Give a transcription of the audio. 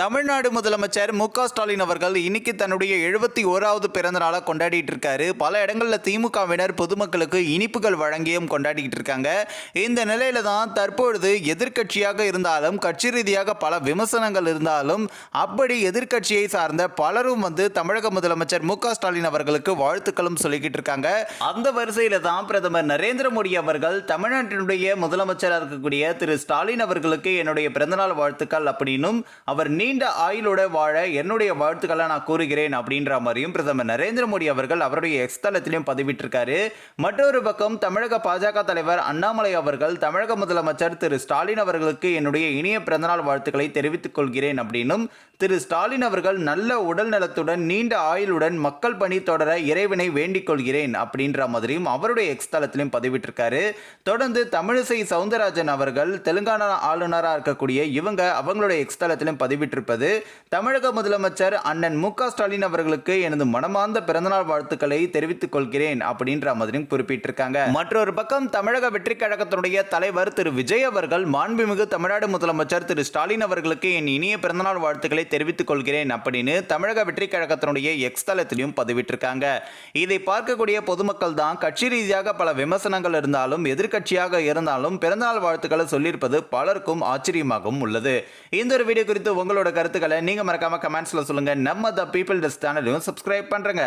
தமிழ்நாடு முதலமைச்சர் மு ஸ்டாலின் அவர்கள் இன்னைக்கு தன்னுடைய எழுபத்தி ஓராவது பிறந்த நாளாக கொண்டாடிட்டு இருக்காரு. பல இடங்களில் திமுகவினர் பொதுமக்களுக்கு இனிப்புகள் வழங்கியும் கொண்டாடிக்கிட்டு இருக்காங்க. இந்த நிலையில தான் தற்பொழுது எதிர்க்கட்சியாக இருந்தாலும் கட்சி ரீதியாக பல விமர்சனங்கள் இருந்தாலும் அப்படி எதிர்க்கட்சியை சார்ந்த பலரும் வந்து தமிழக முதலமைச்சர் மு ஸ்டாலின் அவர்களுக்கு வாழ்த்துக்களும் சொல்லிக்கிட்டு இருக்காங்க. அந்த வரிசையில தான் பிரதமர் நரேந்திர மோடி அவர்கள் தமிழ்நாட்டினுடைய முதலமைச்சராக இருக்கக்கூடிய திரு ஸ்டாலின் அவர்களுக்கு என்னுடைய பிறந்தநாள் வாழ்த்துக்கள் அப்படின்னும் அவர் நீ நீண்ட ஆயுளோட வாழ என்னுடைய வாழ்த்துக்களை நான் கூறுகிறேன் அப்படின்ற மாதிரியும் பிரதமர் நரேந்திர மோடி அவர்கள் அவருடைய எக்ஸ் தளத்திலையும் பதிவிட்டிருக்காரு. மற்றொரு பக்கம் தமிழக பாஜக தலைவர் அண்ணாமலை அவர்கள் தமிழக முதலமைச்சர் திரு ஸ்டாலின் அவர்களுக்கு என்னுடைய இனிய பிறந்தநாள் வாழ்த்துக்களை தெரிவித்துக் கொள்கிறேன் அப்படின்னும் திரு ஸ்டாலின் அவர்கள் நல்ல உடல் நலத்துடன் நீண்ட ஆயுளுடன் மக்கள் பணி தொடர இறைவனை வேண்டிக் கொள்கிறேன் அப்படின்ற மாதிரியும் அவருடைய எக்ஸ் தளத்திலையும் பதிவிட்டிருக்காரு. தொடர்ந்து தமிழிசை சவுந்தரராஜன் அவர்கள் தெலுங்கானா ஆளுநராக இருக்கக்கூடிய இவங்க அவங்களுடைய எக்ஸ் தளத்திலும் பதிவிட்டிருப்பது தமிழக முதலமைச்சர் அண்ணன் மு க ஸ்டாலின் அவர்களுக்கு எனது மனமார்ந்த பிறந்தநாள் வாழ்த்துக்களை தெரிவித்துக் கொள்கிறேன் அப்படின்ற மாதிரியும் குறிப்பிட்டிருக்காங்க. மற்றொரு பக்கம் தமிழக வெற்றி கழகத்தினுடைய தலைவர் திரு விஜய் அவர்கள் மாண்புமிகு தமிழ்நாடு முதலமைச்சர் திரு ஸ்டாலின் அவர்களுக்கு என் இனிய பிறந்தநாள் வாழ்த்துக்களை தெரிவித்துக் கொள்கிறேன் அப்படின்னு தமிழக வெற்றி கழகத்தினுடைய எக்ஸ் தளத்திலையும் பதிவிட்டிருக்காங்க. இதை பார்க்கக்கூடிய பொதுமக்கள் தான் கட்சி ரீதியாக பல விமர்சனங்கள் இருந்தாலும் எதிர்கட்சியாக இருந்தாலும் பிறந்தநாள் வாழ்த்துக்களை சொல்லியிருப்பது பலருக்கும் ஆச்சரியமாகவும் உள்ளது. இந்த ஒரு வீடியோ குறித்து உங்களோட கருத்துக்களை நீங்க மறக்காம கமெண்ட்ஸ்ல சொல்லுங்க. நம்ம த பீப்பிள் டெஸ்ட் சேனலையும் சப்ஸ்கிரைப் பண்றேங்க.